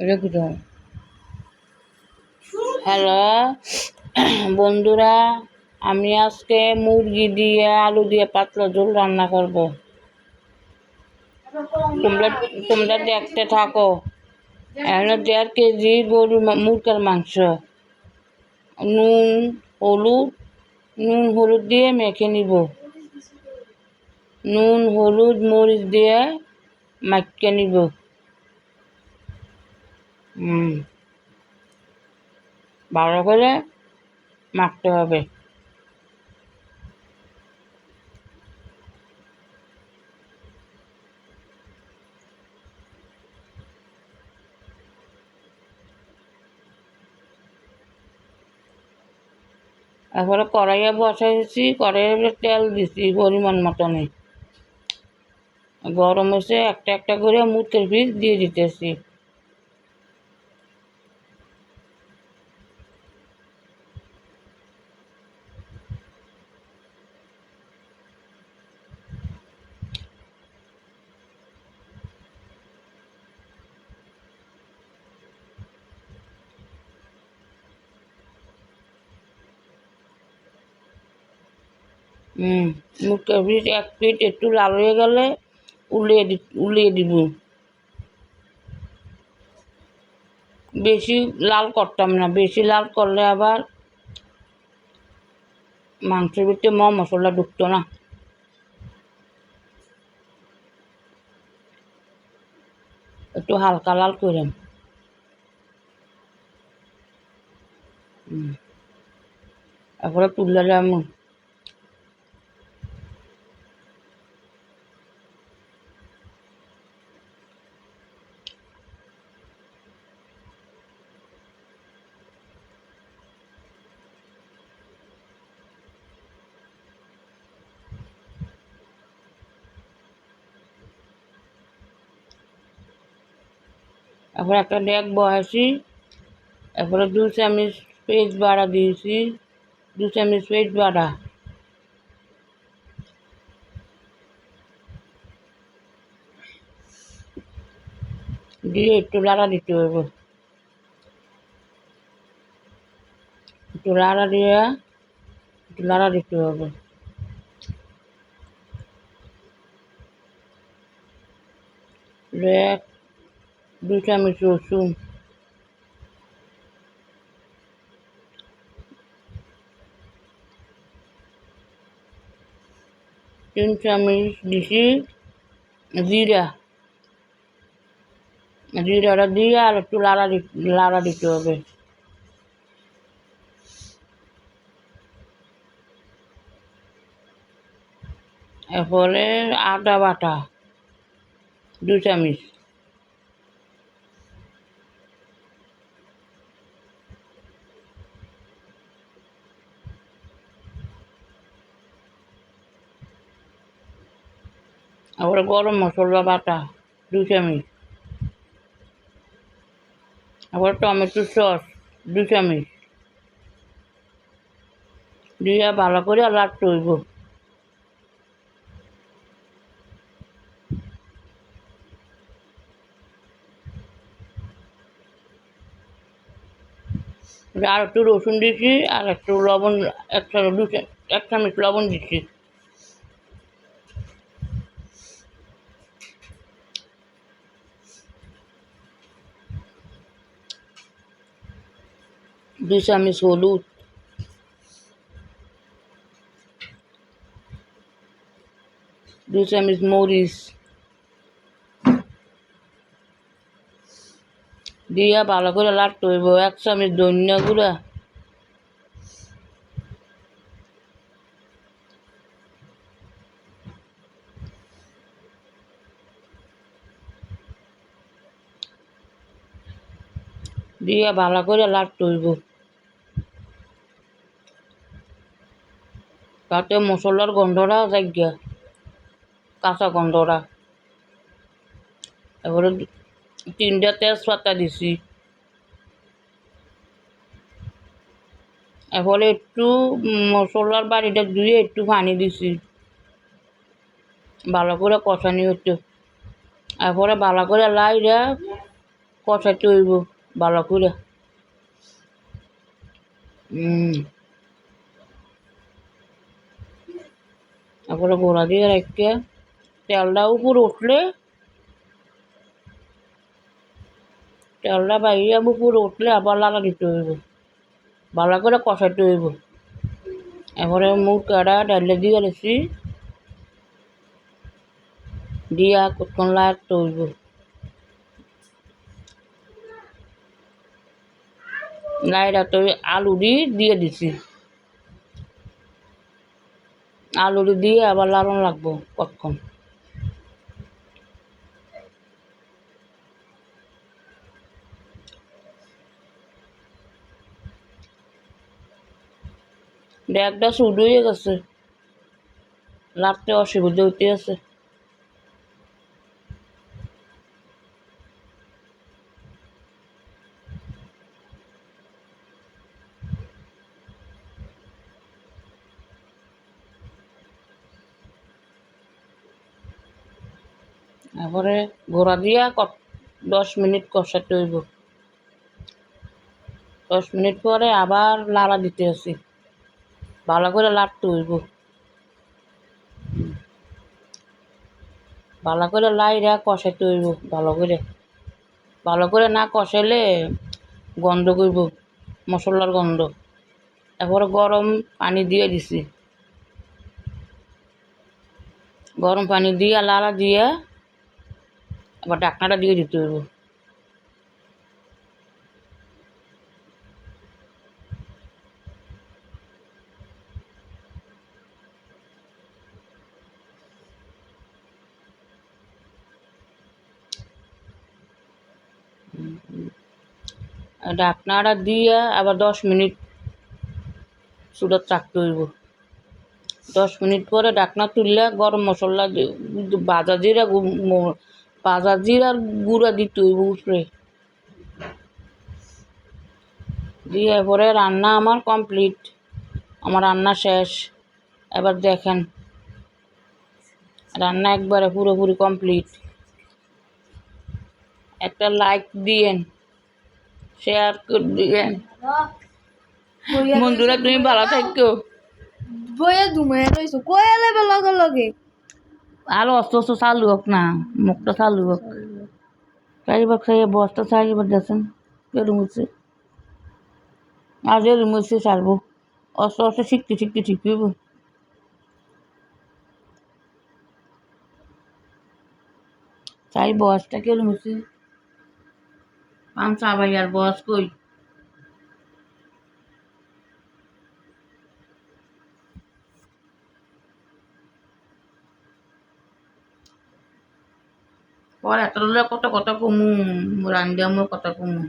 রেখে হ্যালো, বন্ধুরা, আমি আজকে মুরগি দিয়ে, আলু দিয়ে পাতলা ঝোল রান্না করব। তোমরা তোমরা দেখতে থাকো। এখানে দেড় কেজি গরু মুরগের মাংস। নুন, হলুদ নুন, হলুদ দিয়ে মেখে নিব। নুন, হলুদ, মরিচ দিয়ে মাখিয়ে নিব। ভালো করে মাখতে হবে। তারপরে কড়াইয়ে বসাইছি কড়াইয়ে তেল দিছি পরিমাণ মতনে গরম হয়েছে একটা একটা করে মুরগির পিস দিয়ে দিতেছি। মুরগির এক পিঠ একটু লাল হয়ে গেলে উলিয়ে দি, উলিয়ে দিব। বেশি লাল করতাম না, বেশি লাল করলে আবার মাংসের ভিতরে ম মশলা ঢুকতো না। একটু হালকা লাল হুম, তারপরে তুললে তারপরে একটা ডেক বসাইছি তারপরে দু চামচ পেস্ট বাড়া দিয়েছি। দু চামচ পেস্ট বাড়া। দিয়ে একটু লাড়া দিতে হবে। একটু লাড়া দিয়ে একটু লাড়া দিতে হবে। এক দু চামচ রসুন তিন চামচ দিছি জিরা। জিরাটা দিয়ে আর একটু লাড়া লাড়া দিতে হবে। এরপরে আদা বাটা দু চামচ। আবার গরম মশলা বাটা দু চামচ আবার টমেটো সস দু চামচ দিয়ে ভালো করে লাড়তে হইব। আর একটু রসুন দিচ্ছি আর একটু লবণ এক দু এক চামচ লবণ দিচ্ছি দুই চামচ হলুদ দুই চামচ মরিচ। দিয়া ভালো করে লাড়তে হইব, এক চামচ ধনিয়া গুঁড়া। দিয়া ভালো করে লাড়তে হইব। তাতে মশলার গন্ধটা যাইগা, কাঁচা গন্ধটা এবারে তিনটা তেজপাতা দিছি। এরপরে একটু মশলার বাড়িটা ধুয়ে একটু পানি দিছি। ভালো করে কষানি হতো এরপরে ভালো করে লাইরা কষাইতে হইব ভালো করে হুম তারপরে গোড়া দিয়ে রেখে তেলটা উপর উঠলে, তেলটা বাইরে উপর উঠলে আবার লালা দিতে হইব। ভালো করে কষাইতে হইব। এবারে মুখ কাটা ডালে দিয়ে রেছি দিয়া কতক্ষণ লাগতে হইব। লাইটা তো আলু দি দিয়ে দিছি। আলু দিয়ে আবার লালন লাগবো কতক্ষণ? ব্যাগটা শুড হয়ে গেছে। লাগতে অসুবিধা হইতে আছে তারপরে ঘোড়া দিয়া দশ মিনিট কষাতে হইব। দশ মিনিট পরে আবার লাড়া দিতে আসি ভালো করে লাড়তে হইব। ভালো করে লাইরা কষাইতে হইব, ভালো করে। ভালো করে না কষাইলে গন্ধ করব মশলার গন্ধ। তারপরে গরম পানি দিয়ে দিছি। গরম পানি দিয়ে লাড়া দিয়ে আবার ডাকনাটা দিয়ে দিতে হইব ডাকনাটা দিয়ে আবার দশ মিনিট চুলাত রাখতে হইব দশ মিনিট পরে ডাকনা তুললে গরম মশলা ভাজা জিরা ভাজা জিরার গুঁড়া দিতে উপরে। দিয়ে পরে রান্না আমার কমপ্লিট। আমার রান্না শেষ। এবার দেখেন, রান্না একবারে পুরোপুরি কমপ্লিট। একটা লাইক দিয়েন, শেয়ার করে দিয়েন। বন্ধুরা, তুমি ভালো থাকো। বইয়ে দুমে রইছো, কয়ে লেবে লগে লগে? আরও অস্ত অস্ত চালু হোক না, মুখটা চালু হোক। চারিবার খাইয়ে বস্তা চারিবার দেখেন কেরম হচ্ছে। আজ এরম হচ্ছে, ছাড়বো। অস্ত অস্ত শিখতে শিখতে ঠিক চাই বসটা কেরম হচ্ছে। পাঁচা ভাই আর বস কই? পরে এত কত কথা কমু রান্দি আমার কথা কমু।